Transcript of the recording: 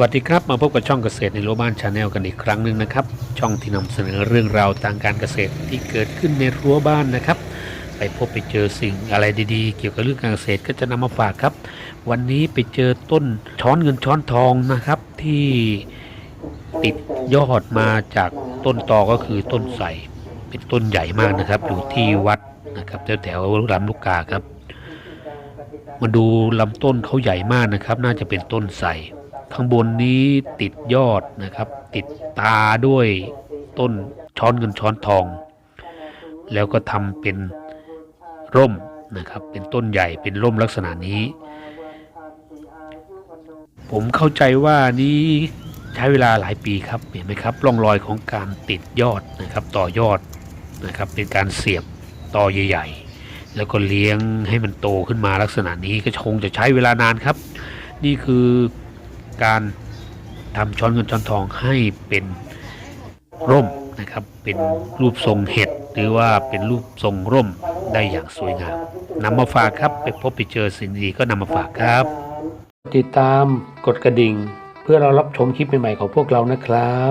วัสดีครับ มาพบกับช่องเกษตรในโลบ้านชาแนลกันอีกครั้งหนึ่งนะครับ ช่องที่นำเสนอเรื่องราวทางการเกษตรที่เกิดขึ้นในรั้วบ้านนะครับ ไปพบไปเจอสิ่งอะไรดีๆ เกี่ยวกับเรื่องการเกษตรก็จะนำมาฝากครับ วันนี้ไปเจอต้นช้อนเงินช้อนทองนะครับ ที่ติดยอดมาจากต้นตอก็คือต้นไทรเป็นต้นใหญ่มากนะครับ อยู่ที่วัดนะครับแถวๆลำลูกกาครับ มาดูลำต้นเขาใหญ่มากนะครับ น่าจะเป็นต้นไทร ข้างบนนี้ติดยอดนะครับ ติดตาด้วยต้นช้อนเงินช้อนทอง แล้วก็ทำเป็นร่มนะครับ เป็นต้นใหญ่เป็นร่มลักษณะนี้ ผมเข้าใจว่านี้ใช้เวลาหลายปีครับเห็นไหมครับร่องรอยของการติดยอดนะครับ ต่อยอดนะครับ เป็นการเสียบต่อใหญ่ๆ แล้วก็เลี้ยงให้มันโตขึ้นมาลักษณะนี้ก็คงจะใช้เวลานานครับ นี่คือ การทำช้อนเงินช้อนทองให้เป็นร่มนะครับ เป็นรูปทรงเห็ดหรือว่าเป็นรูปทรงร่มได้อย่างสวยงามนำมาฝากครับไปพบไปเจอสิ่งดีก็นำมาฝากครับ ติดตามกดกระดิ่ง เพื่อเรารับชมคลิปใหม่ๆของพวกเรานะครับ